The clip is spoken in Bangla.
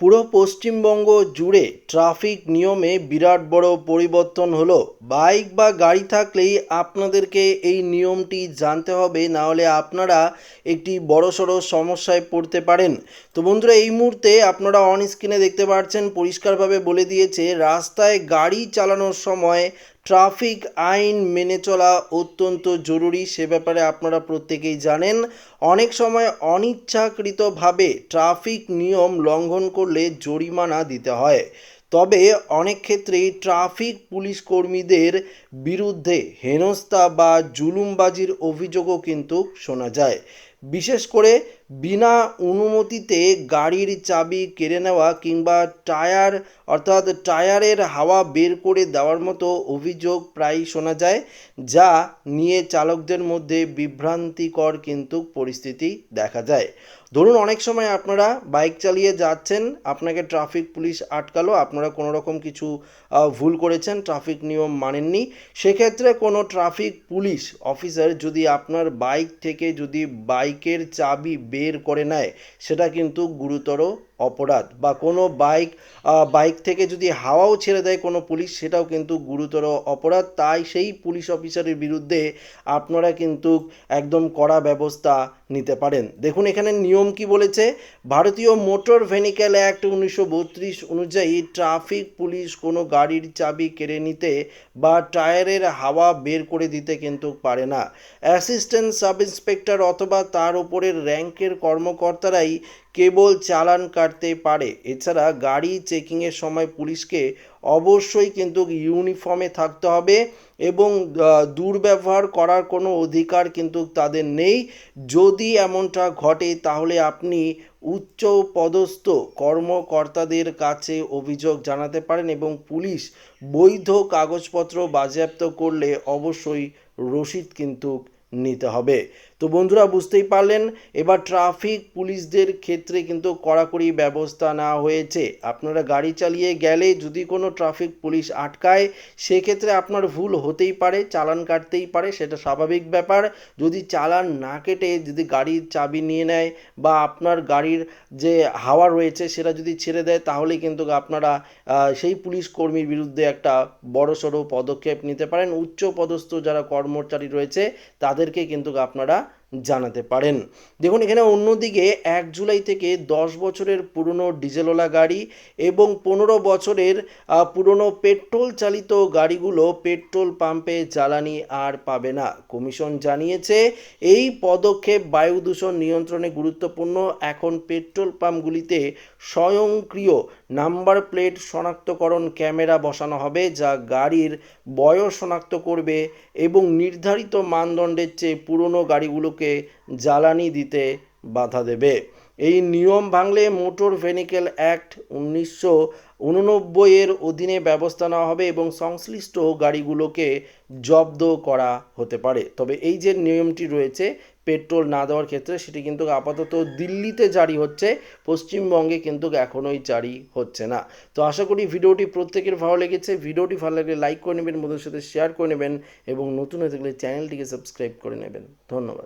পুরো পশ্চিমবঙ্গ জুড়ে ট্রাফিক নিয়মে বিরাট বড় পরিবর্তন হলো। বাইক বা গাড়ি থাকলেই আপনাদেরকে এই নিয়মটি জানতে হবে না হলে আপনারা একটি বড়সড় সমস্যায় পড়তে পারেন। তো বন্ধুরা, এই মুহূর্তে আপনারা অন স্ক্রিনে দেখতে পাচ্ছেন, পরিষ্কারভাবে বলে দিয়েছে, রাস্তায় গাড়ি চালানোর সময় ট্রাফিক আইন মেনে চলা অত্যন্ত জরুরি, সে ব্যাপারে আপনারা প্রত্যেকেই জানেন। অনেক সময় অনিচ্ছাকৃতভাবে ট্রাফিক নিয়ম লঙ্ঘন করলে জরিমানা দিতে হয়। তবে অনেক ক্ষেত্রেই ট্রাফিক পুলিশ কর্মীদের বিরুদ্ধে হেনস্থা বা জুলুমবাজির অভিযোগও কিন্তু শোনা যায়। বিশেষ করে বিনা অনুমতিতে গাড়ির চাবি কেড়ে নেওয়া কিংবা টায়ার, অর্থাৎ টায়ারের হাওয়া বের করে দেওয়ার মতো অভিযোগ প্রায়ই শোনা যায়, যা নিয়ে চালকদের মধ্যে বিভ্রান্তিকর কিন্তু পরিস্থিতি দেখা যায়। ধরুন, অনেক সময় আপনারা বাইক চালিয়ে যাচ্ছেন, আপনাকে ট্রাফিক পুলিশ আটকালো, আপনারা কোনো রকম কিছু ভুল করেছেন, ট্রাফিক নিয়ম মানেননি, সেক্ষেত্রে কোনো ট্রাফিক পুলিশ অফিসার যদি আপনার বাইক থেকে যদি বাইকের চাবি বের করে নেয় সেটা কিন্তু গুরুতর অপরাধ বা কোনো বাইক বাইক থেকে যদি হাওয়াও ছেড়ে দেয় কোনো পুলিশ, সেটাও কিন্তু গুরুতর অপরাধ। তাই সেই পুলিশ অফিসারের বিরুদ্ধে আপনারা কিন্তু একদম কড়া ব্যবস্থা নিতে পারেন। দেখুন, এখানে নিয়ম কি বলেছে? ভারতীয় মোটর ভেহিক্যাল অ্যাক্ট উনিশশো বত্রিশ অনুযায়ী ট্রাফিক পুলিশ কোনো গাড়ির চাবি কেড়ে নিতে বা টায়ারের হাওয়া বের করে দিতে কিন্তু পারে না। অ্যাসিস্ট্যান্ট সাব ইন্সপেক্টর অথবা তার উপরের র্যাঙ্কের কর্মকর্তারাই কেবল চালান কাটতে পারে। এছাড়া গাড়ি চেকিংয়ের সময় পুলিশকে অবশ্যই কিন্তু ইউনিফর্মে থাকতে হবে এবং দুর্ব্যবহার করার কোনো অধিকার কিন্তু তাদের নেই। যদি এমনটা ঘটে, তাহলে আপনি উচ্চ পদস্থ কর্মকর্তাদের কাছে অভিযোগ জানাতে পারেন এবং পুলিশ বৈধ কাগজপত্র বাজেয়াপ্ত করলে অবশ্যই রসিদ কিন্তু নিতে হবে। তো বন্ধুরা, বুঝতেই পারলেন, এবার ট্রাফিক পুলিশদের ক্ষেত্রে কিন্তু কড়াকড়ি ব্যবস্থা নেওয়া হয়েছে। আপনারা গাড়ি চালিয়ে গেলে যদি কোনো ট্রাফিক পুলিশ আটকায়, সেক্ষেত্রে আপনার ভুল হতেই পারে, চালান কাটতেই পারে, সেটা স্বাভাবিক ব্যাপার। যদি চালান না কেটে যদি গাড়ির চাবি নিয়ে নেয় বা আপনার গাড়ির যে হাওয়া রয়েছে সেটা যদি ছেড়ে দেয় তাহলে কিন্তু আপনারা সেই পুলিশ কর্মীর বিরুদ্ধে একটা বড়সড় পদক্ষেপ নিতে পারেন। উচ্চ পদস্থ যারা কর্মচারী রয়েছে তাদেরকে কিন্তু আপনারা জানাতে পারেন। দেখুন, এখানে অন্যদিকে এক জুলাই থেকে দশ বছরের পুরনো ডিজেলওয়ালা গাড়ি এবং পনেরো বছরের পুরনো পেট্রোল চালিত গাড়িগুলো পেট্রোল পাম্পে জ্বালানি আর পাবে না। কমিশন জানিয়েছে, এই পদক্ষেপ বায়ু দূষণ নিয়ন্ত্রণে গুরুত্বপূর্ণ। এখন পেট্রোল পাম্পগুলিতে স্বয়ংক্রিয় নাম্বার প্লেট শনাক্তকরণ ক্যামেরা বসানো হবে, যা গাড়ির বয়স শনাক্ত করবে এবং নির্ধারিত মানদণ্ডের চেয়ে পুরনো গাড়িগুলোকে জ্বালানি দিতে বাধা দেবে। এই নিয়ম ভাঙলে মোটর ভেহিক্যাল অ্যাক্ট উনিশশো উননব্বইয়ের অধীনে ব্যবস্থা নেওয়া হবে এবং সংশ্লিষ্ট গাড়িগুলোকে জব্দ করা হতে পারে। তবে এই যে নিয়মটি রয়েছে, পেট্রোল না দেওয়ার ক্ষেত্রে সেটি কিন্তু আপাতত দিল্লিতে জারি হচ্ছে, পশ্চিমবঙ্গে কিন্তু এখনোই জারি হচ্ছে না। তো আশা করি ভিডিওটি প্রত্যেকের ভালো লেগেছে। ভিডিওটি ভালো লাগলে লাইক করে নেবেন, বন্ধুদের সাথে শেয়ার করে নেবেন এবং নতুন হয়ে থাকলে চ্যানেলটিকে সাবস্ক্রাইব করে নেবেন। ধন্যবাদ।